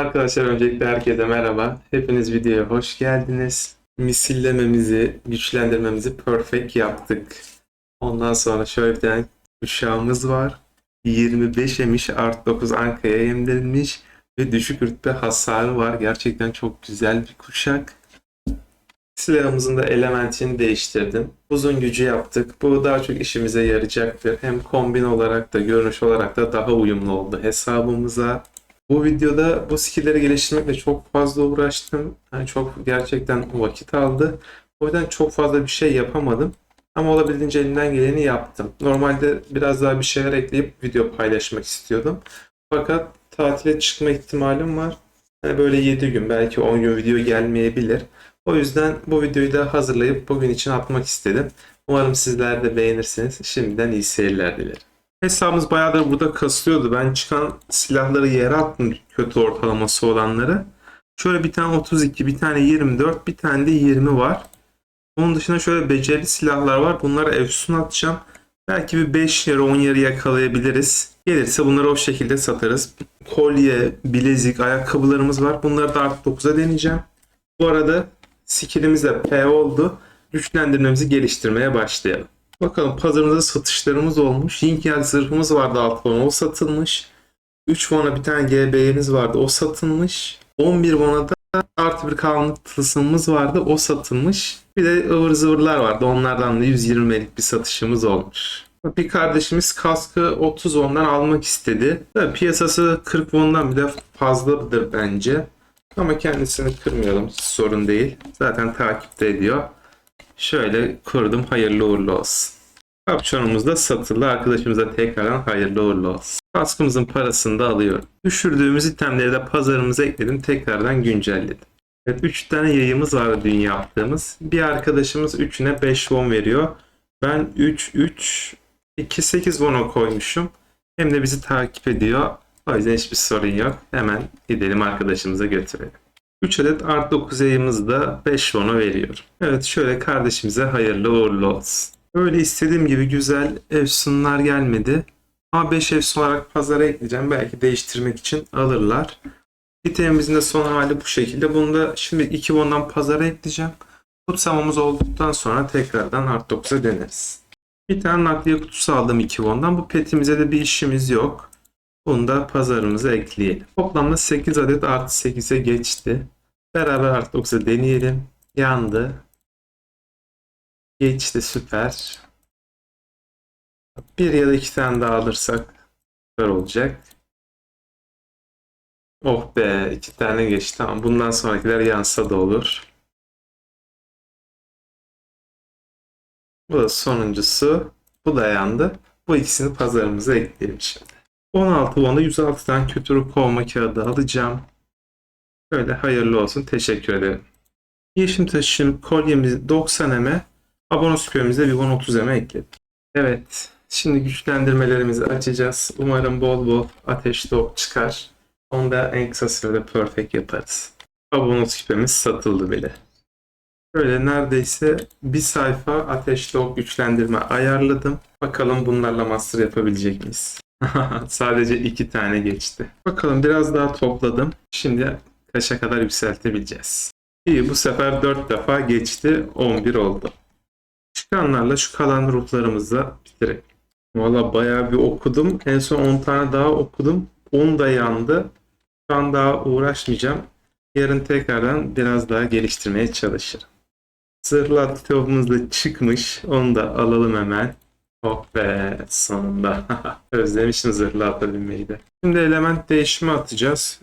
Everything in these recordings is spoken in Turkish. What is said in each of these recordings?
Arkadaşlar öncelikle herkese merhaba. Hepiniz videoya hoş geldiniz. Misillememizi, güçlendirmemizi perfect yaptık. Ondan sonra şöyle bir tane kuşağımız var. 25 emiş art 9 ankaya emdirilmiş ve düşük rütbe hasarı var. Gerçekten çok güzel bir kuşak. Silahımızın da elementini değiştirdim. Uzun gücü yaptık. Bu daha çok işimize yarayacaktır. Hem kombin olarak da görünüş olarak da daha uyumlu oldu hesabımıza. Bu videoda bu skillleri geliştirmekle çok fazla uğraştım. Yani çok gerçekten vakit aldı. O yüzden çok fazla bir şey yapamadım. Ama olabildiğince elimden geleni yaptım. Normalde biraz daha bir şeyler ekleyip video paylaşmak istiyordum. Fakat tatile çıkma ihtimalim var. Yani böyle 7 gün belki 10 gün video gelmeyebilir. O yüzden bu videoyu da hazırlayıp bugün için atmak istedim. Umarım sizler de beğenirsiniz. Şimdiden iyi seyirler dilerim. Hesabımız bayağıdır burada kasıyordu. Ben çıkan silahları yere attım kötü ortalaması olanları. Şöyle bir tane 32, bir tane 24, bir tane de 20 var. Onun dışında şöyle becerili silahlar var. Bunları efsun atacağım. Belki bir 5 yarı 10 yarı yakalayabiliriz. Gelirse bunları o şekilde satarız. Kolye, bilezik, ayakkabılarımız var. Bunları da artı 9'a deneyeceğim. Bu arada skillimiz de P oldu. Güçlendirmemizi geliştirmeye başlayalım. Bakalım pazarımızda satışlarımız olmuş. Yinkyard zırhımız vardı alt bana o satılmış. 3 vana bir tane GB'miz vardı o satılmış. 11 vana da artı bir karanlık tılsımımız vardı o satılmış. Bir de ıvır zıvırlar vardı onlardan da 120'lik bir satışımız olmuş. Bir kardeşimiz kaskı 30 won'dan almak istedi. Tabii piyasası 40 won'dan bile fazladır bence. Ama kendisini kırmayalım sorun değil. Zaten takipte ediyor. Şöyle kurdum hayırlı uğurlu olsun. Kapşonumuz da satıldı. Arkadaşımıza tekrardan hayırlı uğurlu olsun. Kaskımızın parasını da alıyorum. Düşürdüğümüz itemleri de pazarımıza ekledim. Tekrardan güncelledim. Evet 3 tane yayımız vardı dün yaptığımız. Bir arkadaşımız 3'üne 5 won veriyor. Ben 3 3 2 8 won'a koymuşum. Hem de bizi takip ediyor. O yüzden hiçbir sorun yok. Hemen gidelim arkadaşımıza götürelim. 3 adet art 9 yayımızı da 5 won'a veriyorum. Evet şöyle kardeşimize hayırlı uğurlu olsun. Böyle istediğim gibi güzel efsunlar gelmedi. Ama 5 efsun olarak pazara ekleyeceğim. Belki değiştirmek için alırlar. İtemimizin de son hali bu şekilde. Bunu da şimdi 2 won'dan pazara ekleyeceğim. Kutsamamız olduktan sonra tekrardan art 9'a deneriz. Bir tane nakliye kutusu aldım 2 won'dan. Bu petimize de bir işimiz yok. Bunu da pazarımıza ekleyelim. Toplamda 8 adet artı 8'e geçti. Beraber artı 9'a deneyelim. Yandı. Geçti süper. Bir ya da iki tane daha alırsak süper olacak. Oh be iki tane geçti. Tamam bundan sonrakiler yansa da olur. Bu da sonuncusu. Bu da yandı. Bu ikisini pazarımıza ekleyelim şimdi. 16 won'da 106 tane kötü kovma kağıdı alacağım. Böyle hayırlı olsun. Teşekkür ederim. Yeşim taşım kolyemizi 90 eme, abonoskopimize bir 30 eme ekledim. Evet. Şimdi güçlendirmelerimizi açacağız. Umarım bol bol ateşli ok çıkar. Onu da en kısa sürede perfect yaparız. Abonoskopimiz satıldı bile. Böyle neredeyse bir sayfa ateşli ok güçlendirme ayarladım. Bakalım bunlarla master yapabilecek miyiz? Sadece iki tane geçti. Bakalım biraz daha topladım. Şimdi kaça kadar yükseltebileceğiz. İyi bu sefer 4 defa geçti. 11 oldu. Çıkanlarla şu kalan ruhlarımızla bitirelim. Valla bayağı bir okudum. En son 10 tane daha okudum. 10 da yandı. Şu an daha uğraşmayacağım. Yarın tekrardan biraz daha geliştirmeye çalışırım. Zırhlı da çıkmış. Onu da alalım hemen. Oh be sonunda. Özlemişim zırhlı atabilmeyi de. Şimdi element değişimi atacağız.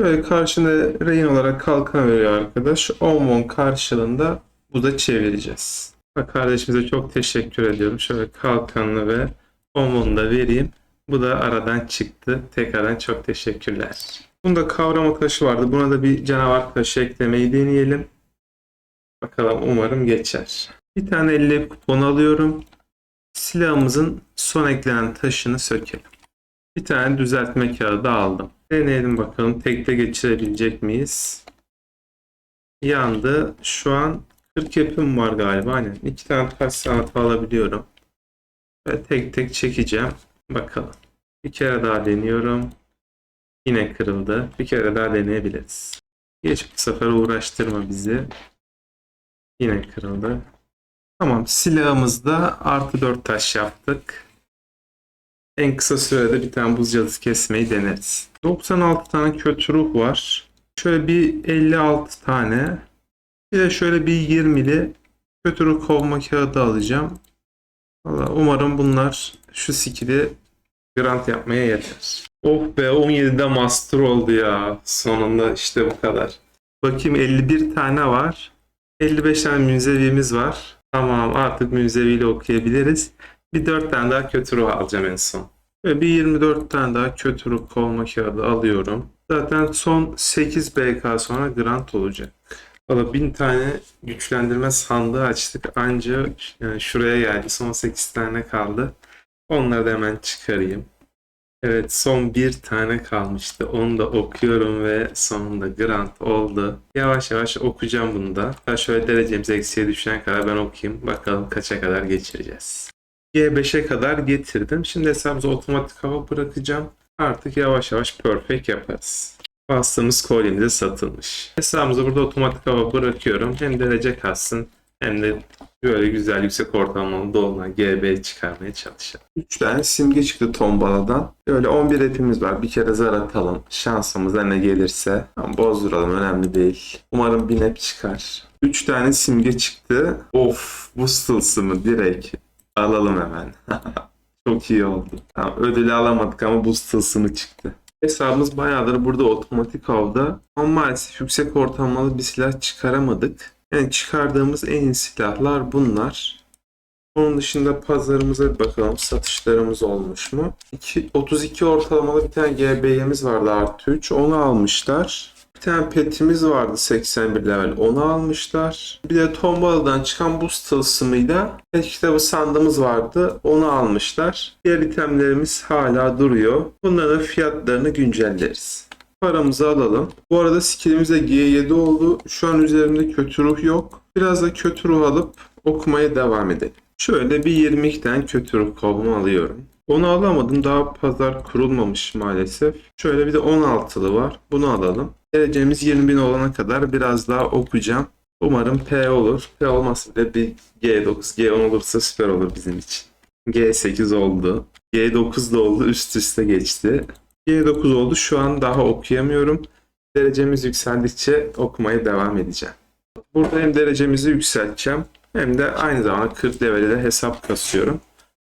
Şöyle karşında rehin olarak kalkan veriyor arkadaş. 10 won karşılığında bu da çevireceğiz. Kardeşimize çok teşekkür ediyorum. Şöyle kalkanlı ve 10 won da vereyim. Bu da aradan çıktı. Tekrardan çok teşekkürler. Bunda kavrama taşı vardı. Buna da bir canavar taşı eklemeyi deneyelim. Bakalım umarım geçer. Bir tane 50 kupon alıyorum. Silahımızın son eklenen taşını sökelim. Bir tane düzeltme kağıdı aldım. Deneyelim bakalım tekte geçirebilecek miyiz? Yandı. Şu an 40 yapım var galiba. Aynen. İki tane taş sanatı alabiliyorum. Ve tek tek çekeceğim. Bakalım. Bir kere daha deniyorum. Yine kırıldı. Bir kere daha deneyebiliriz. Geç bu sefer uğraştırma bizi. Yine kırıldı. Tamam silahımızda artı 4 taş yaptık. En kısa sürede bir tane buz cadısı kesmeyi deneriz. 96 tane kötü ruh var. Şöyle bir 56 tane. Bir de şöyle bir 20'li kötü ruh kovma kağıdı alacağım. Valla umarım bunlar şu skill'i grant yapmaya yeter. Oh be 17'de master oldu ya. Sonunda işte bu kadar. Bakayım 51 tane var. 55 tane münzevimiz var. Tamam artık münzeviyle okuyabiliriz. Bir 4 tane daha kötü ruh alacağım en son. Ve bir 24 tane daha kötü ruh kovma kağıdı alıyorum. Zaten son 8 BK sonra grant olacak. Valla 1000 tane güçlendirme sandığı açtık. Anca yani şuraya geldi. Son 8 tane kaldı. Onları da hemen çıkarayım. Evet son bir tane kalmıştı. Onu da okuyorum ve sonunda grant oldu. Yavaş yavaş okuyacağım bunu da. Ben şöyle derecemiz eksiye düşene kadar ben okuyayım. Bakalım kaça kadar geçireceğiz. G5'e kadar getirdim. Şimdi hesabımıza otomatik hava bırakacağım. Artık yavaş yavaş perfect yaparız. Bastığımız kolyemize satılmış. Hesabımıza burada otomatik hava bırakıyorum. Hem derece kalsın hem de böyle güzel yüksek ortalamalı dolunay GB çıkarmaya çalışalım. 3 tane simge çıktı tombaladan. Böyle 11 hepimiz var. Bir kere zar atalım. Şansımıza ne gelirse. Ama bozduralım önemli değil. Umarım bir hep çıkar. 3 tane simge çıktı. Of bu tılsımı direkt alalım hemen. Çok iyi oldu. Tamam, ödülü alamadık ama buz tılsımı çıktı. Hesabımız bayağıdır burada otomatik avda. Ama maalesef yüksek ortalamalı bir silah çıkaramadık. Yani çıkardığımız en iyi silahlar bunlar. Onun dışında pazarımıza bir bakalım. Satışlarımız olmuş mu? 2, 32 ortalamalı bir tane GB'miz vardı artı 3. Onu almışlar. Bir tane petimiz vardı 81 level. Onu almışlar. Bir de tombaladan çıkan buz tılsımıyla pet kitabı sandığımız vardı. Onu almışlar. Diğer itemlerimiz hala duruyor. Bunların fiyatlarını güncelleriz. Paramızı alalım. Bu arada skillimiz de G7 oldu. Şu an üzerimde kötü ruh yok. Biraz da kötü ruh alıp okumaya devam edelim. Şöyle bir 22 tane kötü ruh kovma alıyorum. Onu alamadım. Daha pazar kurulmamış maalesef. Şöyle bir de 16'lı var. Bunu alalım. Derecemiz 20.000 olana kadar biraz daha okuyacağım. Umarım P olur. P olmazsa bile bir G9, G10 olursa süper olur bizim için. G8 oldu. G9 da oldu. Üst üste geçti. G9 oldu. Şu an daha okuyamıyorum. Derecemiz yükseldikçe okumaya devam edeceğim. Burada hem derecemizi yükselteceğim hem de aynı zamanda 40 levelde de hesap kasıyorum.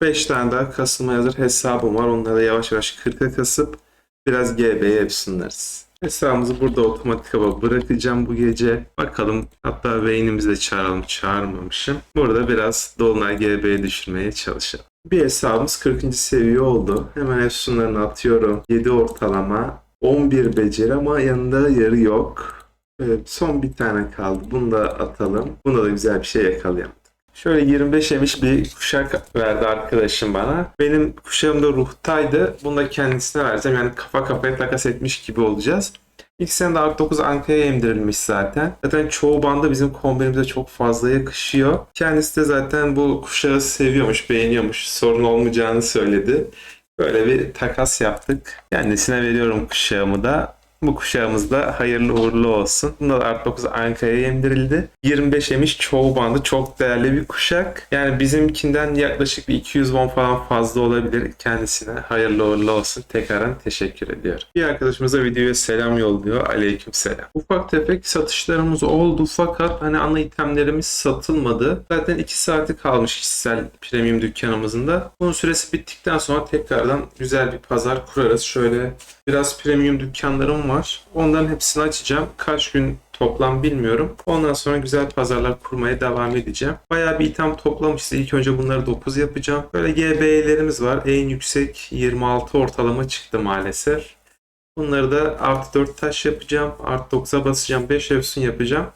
5 tane daha kasılma hazır hesabım var. Onları da yavaş yavaş 40'a kasıp biraz GB'ye yapsınlarız. Hesabımızı burada otomatik hava bırakacağım bu gece. Bakalım hatta beynimizi de çağıralım çağırmamışım. Burada biraz Dolunay GB'ye düşürmeye çalışalım. Bir hesabımız 40. seviye oldu. Hemen efsunlarını atıyorum. 7 ortalama. 11 beceri ama yanında yarı yok. Evet, son bir tane kaldı. Bunu da atalım. Bunda da güzel bir şey yakalayalım. Şöyle 25 emiş bir kuşak verdi arkadaşım bana. Benim kuşağım da ruhtaydı. Bunu da kendisine vereceğim. Yani kafa kafaya takas etmiş gibi olacağız. İlk sene de Art 9 Ankara'ya emdirilmiş zaten. Zaten çoğu banda bizim kombinimize çok fazla yakışıyor. Kendisi de zaten bu kuşağı seviyormuş, beğeniyormuş. Sorun olmayacağını söyledi. Böyle bir takas yaptık. Kendisine veriyorum kuşağımı da. Bu kuşağımız da hayırlı uğurlu olsun. Bunda da Art 9 Ankara'ya emdirildi. 25 emiş çoğu bandı çok değerli bir kuşak. Yani bizimkinden yaklaşık bir 200 won falan fazla olabilir kendisine. Hayırlı uğurlu olsun. Tekrardan teşekkür ediyorum. Bir arkadaşımıza videoya selam yolluyor. Aleyküm selam. Ufak tefek satışlarımız oldu fakat hani ana itemlerimiz satılmadı. Zaten 2 saati kalmış kişisel premium dükkanımızın da. Bunun süresi bittikten sonra tekrardan güzel bir pazar kurarız. Şöyle biraz premium dükkanlarım var. Onların hepsini açacağım. Kaç gün toplam bilmiyorum. Ondan sonra güzel pazarlar kurmaya devam edeceğim. Bayağı bir item toplamışız. İlk önce bunları 9 yapacağım. Böyle GB'lerimiz var. En yüksek 26 ortalama çıktı maalesef. Bunları da artı 4 taş yapacağım. Artı 9'a basacağım. 5 efsun yapacağım.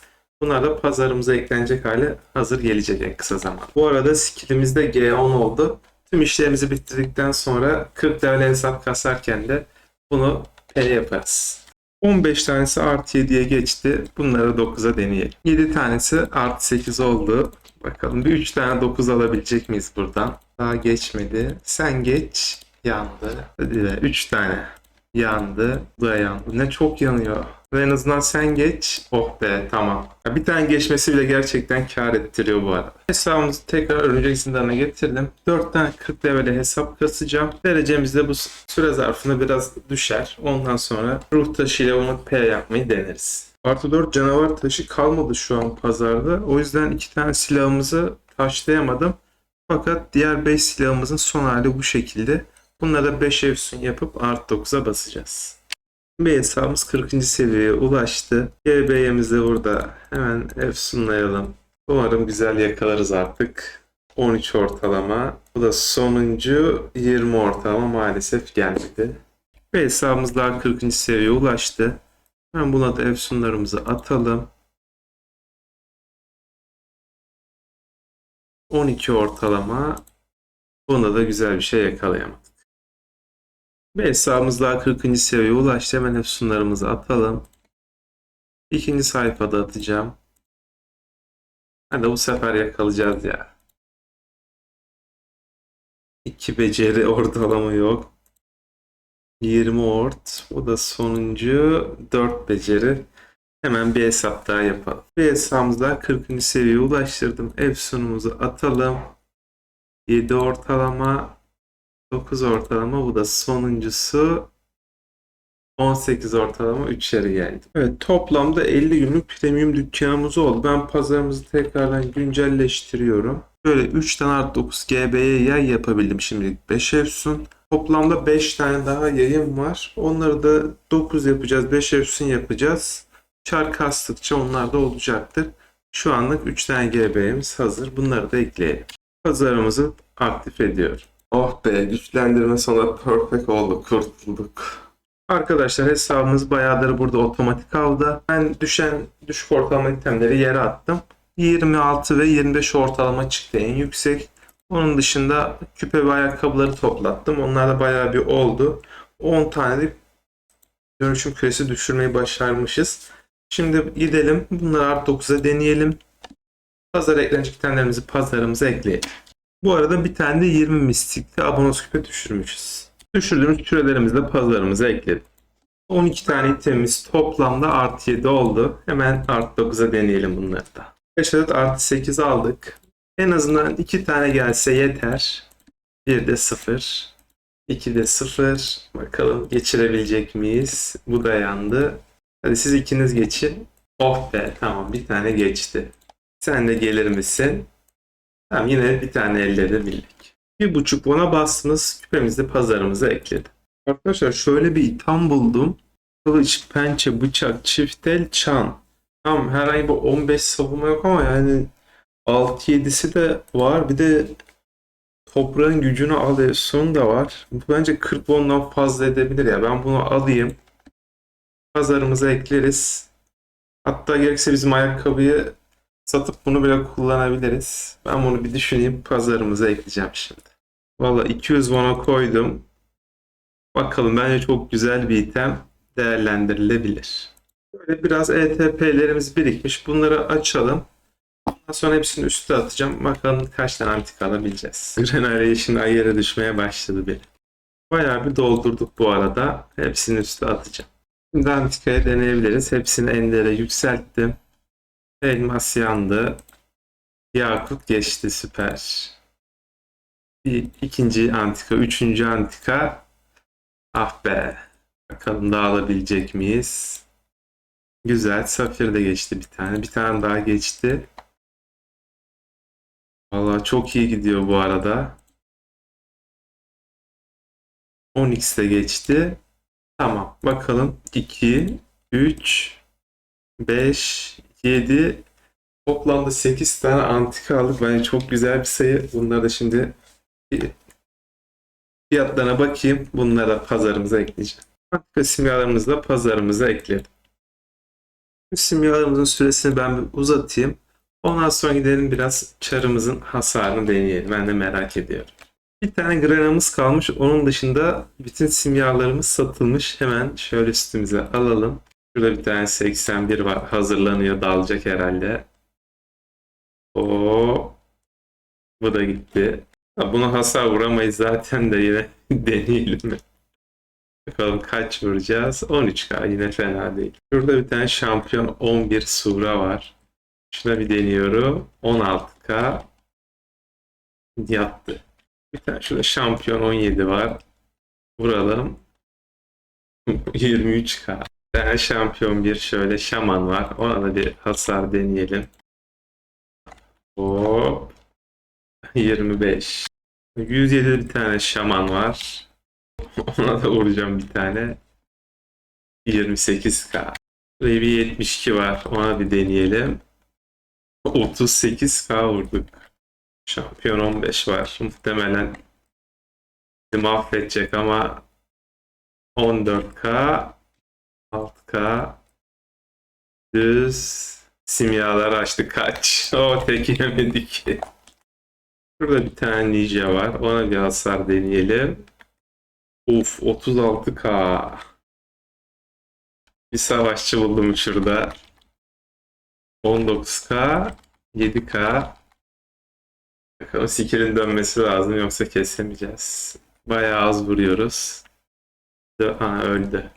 Bunlar da pazarımıza eklenecek hale hazır gelecek en kısa zaman. Bu arada skillimiz de G10 oldu. Tüm işlerimizi bitirdikten sonra 40 level hesap kasarken de bunu P yaparız. 15 tanesi artı 7'ye geçti. Bunları 9'a deneyelim. 7 tanesi artı 8 oldu. Bakalım bir 3 tane 9 alabilecek miyiz buradan? Daha geçmedi. Sen geç. Yandı. Hadi de 3 tane. Yandı. Bu da yandı. Ne çok yanıyor. Ve en azından sen geç. Oh be tamam. Bir tane geçmesi bile gerçekten kar ettiriyor bu arada. Hesabımızı tekrar örümcek zindanına getirdim. 4 tane 40 levele hesap kasacağım. Derecemiz de bu süre zarfında biraz düşer. Ondan sonra ruh taşıyla onu P yapmayı deneriz. Artı 4 canavar taşı kalmadı şu an pazarda. O yüzden iki tane silahımızı taşlayamadım. Fakat diğer 5 silahımızın son hali bu şekilde. Bunları da 5 efsun yapıp artı 9'a basacağız. Bir hesabımız 40. seviyeye ulaştı. GB'miz de burada. Hemen efsunlayalım. Umarım güzel yakalarız artık. 13 ortalama. Bu da sonuncu 20 ortalama maalesef gelmedi. Ve hesabımız daha 40. seviyeye ulaştı. Ben buna da efsunlarımızı atalım. 12 ortalama. Bunda da güzel bir şey yakalayamadık. Ve hesabımız daha 40. seviyeye ulaştı. Hemen efsunlarımızı atalım. İkinci sayfada atacağım. Hadi bu sefer yakalayacağız ya. 2 beceri ortalama yok. 20 ort. Bu da sonuncu 4 beceri. Hemen bir hesap daha yapalım. Bir hesabımızda 40. seviyeye ulaştırdım. Efsunumuzu atalım. 7 ortalama. 9 ortalama. Bu da sonuncusu. 18 ortalama 3 yarı geldi. Evet toplamda 50 günlük premium dükkanımız oldu. Ben pazarımızı tekrardan güncelleştiriyorum. Böyle 3 tane artı 9 GB'ye yay yapabildim şimdilik 5 efsun. Toplamda 5 tane daha yayın var. Onları da 9 yapacağız. 5 efsun yapacağız. Çar kastıkça onlar da olacaktır. Şu anlık 3 tane GB'miz hazır. Bunları da ekleyelim. Pazarımızı aktif ediyorum. Oh be güçlendirme sonra perfect oldu. Kurtulduk. Arkadaşlar hesabımız bayağıdır burada otomatik aldı. Ben düşen düşük ortalama itemleri yere attım. 26 ve 25 ortalama çıktı en yüksek. Onun dışında küpe ve ayakkabıları toplattım. Onlar da bayağı bir oldu. 10 tane de dönüşüm küresi düşürmeyi başarmışız. Şimdi gidelim. Bunları artı 9'a deneyelim. Pazar eklenecek itemlerimizi pazarımıza ekleyelim. Bu arada bir tane de 20 mistikli abonos küpe düşürmüşüz. Düşürdüğümüz kürelerimizi de pazarımıza ekledik. 12 tane itemimiz toplamda artı 7 oldu. Hemen artı 9'a deneyelim bunları da. 5 adet artı 8 aldık. En azından 2 tane gelse yeter. Bir de 0. 2 de 0. Bakalım geçirebilecek miyiz? Bu da yandı. Hadi siz ikiniz geçin. Oh be tamam bir tane geçti. Sen de gelir misin? Tamam yine bir tane elde edebildik. Bir buçuk ona bastınız. Küpemizi pazarımıza ekledi. Arkadaşlar şöyle bir itham buldum. Kılıç, pençe, bıçak, çift el, çan. Tamam herhangi bir 15 savunma yok ama yani 6-7'si de var. Bir de toprağın gücünü al son da var. Bence 40 bondan fazla edebilir ya. Ben bunu alayım. Pazarımıza ekleriz. Hatta gerekse bizim ayakkabıyı satıp bunu bile kullanabiliriz. Ben bunu bir düşüneyim. Pazarımıza ekleyeceğim şimdi. Valla 200 won'a koydum. Bakalım bence çok güzel bir item değerlendirilebilir. Böyle biraz ETP'lerimiz birikmiş. Bunları açalım. Ondan sonra hepsini üste atacağım. Bakalım kaç tane antika alabileceğiz. Generation ayarı düşmeye başladı bir. Bayağı bir doldurduk bu arada. Hepsini üste atacağım. Şimdi antikaya deneyebiliriz. Hepsini endere yükselttim. Elmas yandı. Yakut geçti süper. Bir ikinci antika, üçüncü antika. Ah be. Bakalım daha alabilecek miyiz? Güzel. Safir de geçti bir tane. Bir tane daha geçti. Vallahi çok iyi gidiyor bu arada. 10x de geçti. Tamam. Bakalım. 2, 3, 5, 7 toplamda 8 tane antika aldık. Bence çok güzel bir sayı. Bunları da şimdi fiyatlarına bakayım. Bunları da pazarımıza ekleyeceğim. Antika simyalarımızı da pazarımıza ekledim. Simyalarımızın süresini ben bir uzatayım. Ondan sonra gidelim biraz çarımızın hasarını deneyelim. Ben de merak ediyorum. Bir tane granamız kalmış. Onun dışında bütün simyalarımız satılmış. Hemen şöyle üstümüze alalım. Şurada bir tane 81 var. Hazırlanıyor. Dalacak herhalde. O Bu da gitti. Ha, Buna hasar vuramayız zaten de yine deneyelim? Bakalım kaç vuracağız? 13k yine fena değil. Şurada bir tane şampiyon 11 sura var. Şuna bir deniyorum. 16k yattı. Bir tane şurada şampiyon 17 var. Vuralım. 23k. Tane şampiyon bir şöyle şaman var. Ona da bir hasar deneyelim. Hop. 25. 107 bir tane şaman var. Ona da vuracağım bir tane. 28k. Buraya bir 72 var. Ona bir deneyelim. 38k vurduk. Şampiyon 15 var. Muhtemelen bizi mahvedecek ama 14k 6k düz simyalar açtı kaç. O tek yemedik. Burada bir tane ninja var. Ona bir hasar deneyelim. Uf 36k. Bir savaşçı buldum şurada. 19k 7k Bakalım skill'in dönmesi lazım yoksa kesemeyeceğiz. Bayağı az vuruyoruz. Ha öldü.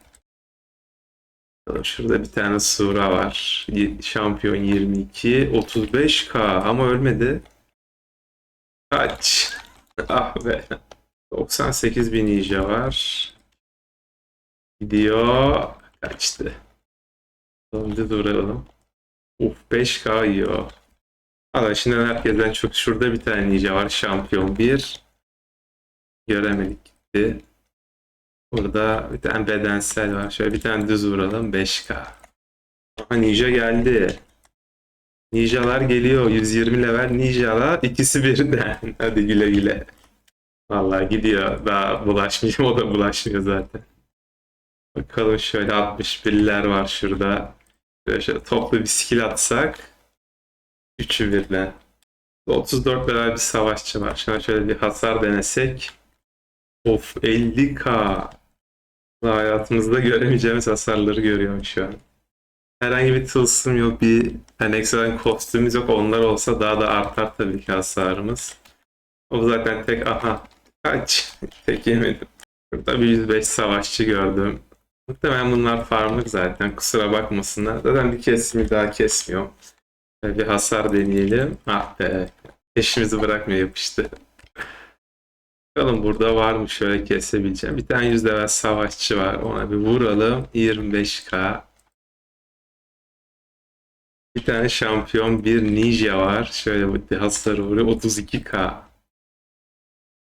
Şurada bir tane sura var. Şampiyon 22. 35k ama ölmedi. Kaç? Ah be. 98 bin ninja var. Gidiyor. Kaçtı. Döndü duralım. Uf 5k yiyor. Valla şimdi herkesten çok şurada bir tane ninja var. Şampiyon 1. Göremedik gitti. Burada bir tane bedensel var. Şöyle bir tane düz vuralım. 5k. Aha ninja geldi. Ninjalar geliyor. 120 level ninjalar. ikisi birden. Hadi güle güle. Vallahi gidiyor. Daha bulaşmıyor. O da bulaşmıyor zaten. Bakalım şöyle 61'ler var şurada. Şöyle, şöyle toplu bir skill atsak. Üçü birden. 34 level bir savaşçı var. Şuna şöyle bir hasar denesek. Of 50k. Hayatımızda göremeyeceğimiz hasarları görüyorum şu an. Herhangi bir tılsım yok, bir hani ekstradan kostümümüz yok. Onlar olsa daha da artar tabii ki hasarımız. O zaten tek aha kaç tek yemedim. Burada bir 105 savaşçı gördüm. Muhtemelen bunlar farmlık zaten kusura bakmasınlar. Zaten bir kesimi daha kesmiyorum. Şöyle Bir hasar deneyelim. Ah be. Peşimizi bırakmıyor yapıştı. Bakalım burada var mı şöyle kesebileceğim. Bir tane yüz level savaşçı var. Ona bir vuralım. 25k. Bir tane şampiyon bir ninja var. Şöyle bir hasarı vuruyor. 32k.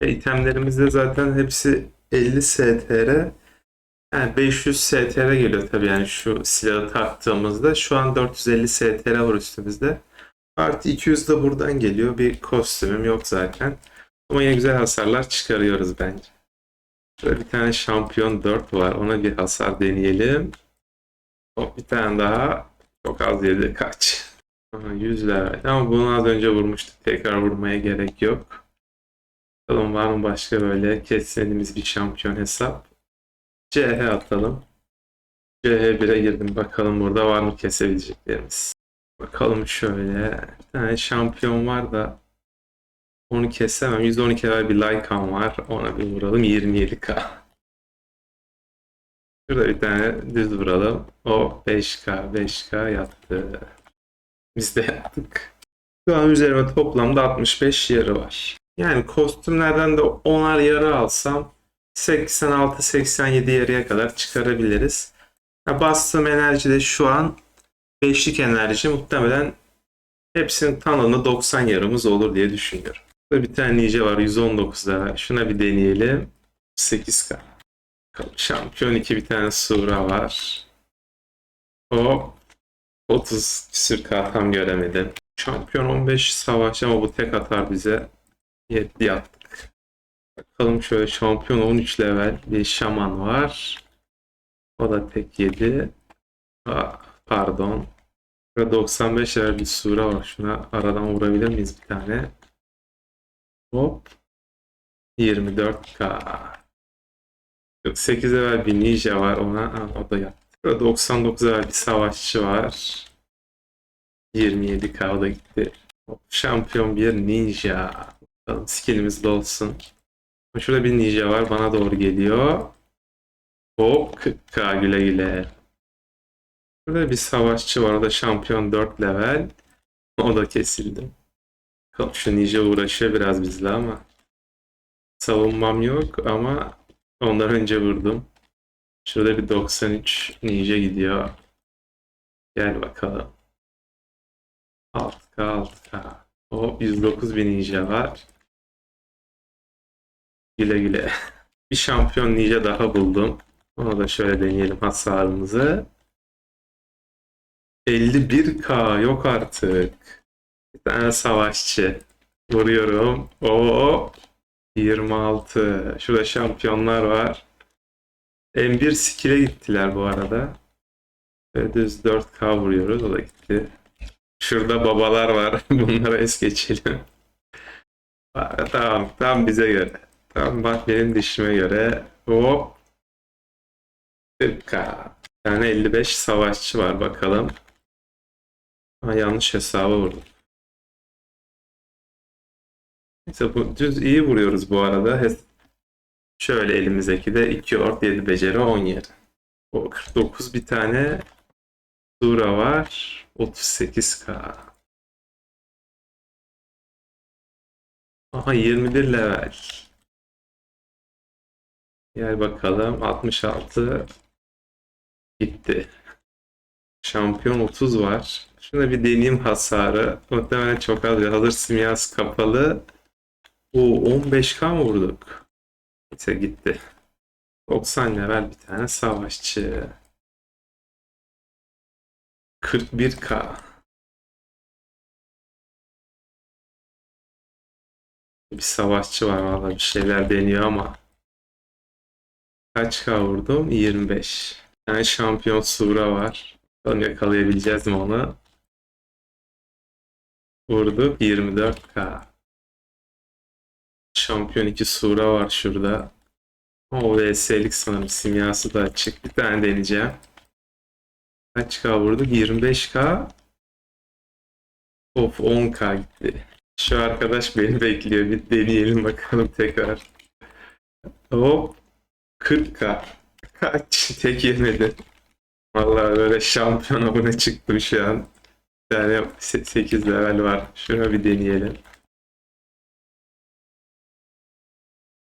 E, zaten hepsi 50 STR. Yani 500 STR geliyor tabii yani şu silahı taktığımızda. Şu an 450 STR var üstümüzde. Artı 200 de buradan geliyor. Bir kostümüm yok zaten. Ama yine güzel hasarlar çıkarıyoruz bence. Şöyle bir tane şampiyon 4 var. Ona bir hasar deneyelim. Hop, bir tane daha. Çok az yedi. Kaç? Aha, 100 level. Ama bunu az önce vurmuştuk. Tekrar vurmaya gerek yok. Bakalım var mı başka böyle kesmediğimiz bir şampiyon hesap. CH atalım. CH1'e girdim. Bakalım burada var mı kesebileceklerimiz. Bakalım şöyle. Bir tane şampiyon var da onu kesemem. 112 level bir Lycan var. Ona bir vuralım. 27k. Şurada bir tane düz vuralım. O 5k 5k yattı. Biz de yattık. Şu an üzerime toplamda 65 yarı var. Yani kostümlerden de 10'ar yarı alsam 86-87 yarıya kadar çıkarabiliriz. Ha, bastığım enerji de şu an 5'lik enerji muhtemelen hepsinin tamamında 90 yarımız olur diye düşünüyorum. Burada bir tane ninja var 119 level. Şuna bir deneyelim. 8k. Bakalım, Şampiyon 2 bir tane sura var. O 30 küsür k tam göremedim. Şampiyon 15 savaş ama bu tek atar bize. Yetti yaptık. Bakalım şöyle şampiyon 13 level bir şaman var. O da tek yedi. Aa, pardon. Burada 95 level bir sura var. Şuna aradan vurabilir miyiz bir tane? Hop. 24k. 48 level bir ninja var. Ona ha, o da yaptı. Burada 99 level bir savaşçı var. 27k o da gitti. Hop, Şampiyon bir ninja. Bakalım skillimiz de olsun. Şurada bir ninja var. Bana doğru geliyor. Hop 40k güle güle. Burada bir savaşçı var. O da şampiyon 4 level. O da kesildi. Şu ninja uğraşıyor biraz bizle ama. Savunmam yok ama ondan önce vurdum. Şurada bir 93 ninja gidiyor. Gel bakalım. 6k 6k. O 109 bin ninja var. Güle güle. Bir şampiyon ninja daha buldum. Onu da şöyle deneyelim hasarımızı. 51k yok artık. Bir tane savaşçı. Vuruyorum. O 26. Şurada şampiyonlar var. M1 skill'e gittiler bu arada. Ve düz 4k vuruyoruz. O da gitti. Şurada babalar var. Bunlara es geçelim. Tamam. Tam bize göre. Tam bak benim dişime göre. Hop. 40k. Bir tane 55 savaşçı var bakalım. Ha, yanlış hesaba vurdum. Bu düz iyi vuruyoruz bu arada. Şöyle elimizdeki de 2 ort 7 beceri 17. O 49 bir tane Dura var. 38k. Aha 21 level. Gel bakalım 66 gitti. Şampiyon 30 var. Şuna bir deneyeyim hasarı. Muhtemelen çok az. Hazır simyas kapalı. O 15k mı vurduk? Neyse gitti. 90 level bir tane savaşçı. 41k. Bir savaşçı var valla bir şeyler deniyor ama. Kaç k vurdum? 25. Bir tane şampiyon Sura var. Bakalım yakalayabileceğiz mi onu? Vurduk 24k. Şampiyon 2 Sura var şurada. O VS'lik sanırım simyası da açık. Bir tane deneyeceğim. Kaç K vurduk? 25K. Of 10K gitti. Şu arkadaş beni bekliyor. Bir deneyelim bakalım tekrar. Hop. 40K. Kaç? Tek yemedi. Vallahi böyle şampiyon abone çıktım şu an. Bir tane 8 level var. Şuna bir deneyelim.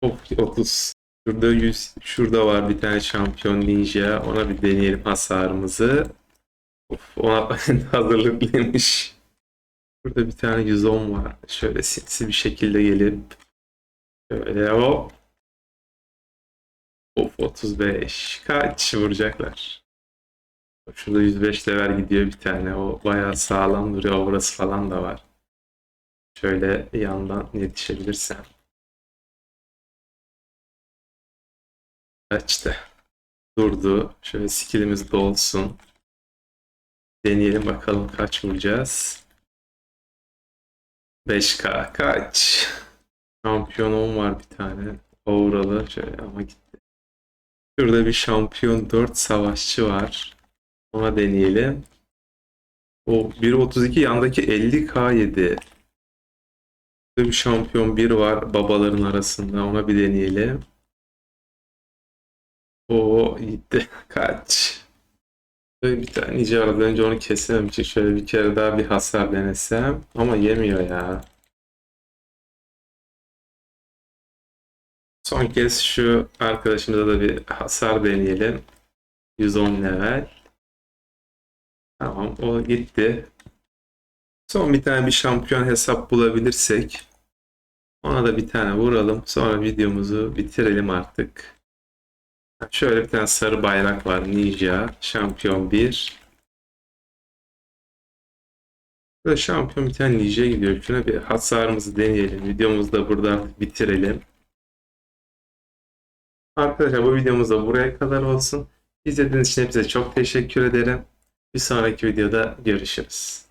Of 30. Şurada 100, şurada var bir tane şampiyon ninja. Ona bir deneyelim hasarımızı. Of, ona hazırlıklıymış. Burada bir tane 110 var. Şöyle sinsi bir şekilde gelip şöyle hop. Of 35. Kaç vuracaklar? Şurada 105 level gidiyor bir tane. O bayağı sağlam duruyor. Burası falan da var. Şöyle yandan yetişebilirsem. Kaçtı. Durdu. Şöyle skillimiz dolsun. Deneyelim bakalım kaç vuracağız. 5K kaç? Şampiyon 10 var bir tane. Auralı şöyle ama gitti. Şurada bir şampiyon 4 savaşçı var. Ona deneyelim. O 1.32 yandaki 50K yedi. Burada bir şampiyon 1 var babaların arasında. Ona bir deneyelim. O gitti. Kaç? Böyle bir tane iyice aradan önce onu kesemem için şöyle bir kere daha bir hasar denesem. Ama yemiyor ya. Son kez şu arkadaşımıza da bir hasar deneyelim. 110 level. Tamam o gitti. Son bir tane bir şampiyon hesap bulabilirsek ona da bir tane vuralım. Sonra videomuzu bitirelim artık. Şöyle bir tane sarı bayrak var. Ninja. Şampiyon 1. Böyle şampiyon bir tane ninja gidiyor. Şuna bir hasarımızı deneyelim. Videomuzu da burada bitirelim. Arkadaşlar bu videomuz da buraya kadar olsun. İzlediğiniz için hepinize çok teşekkür ederim. Bir sonraki videoda görüşürüz.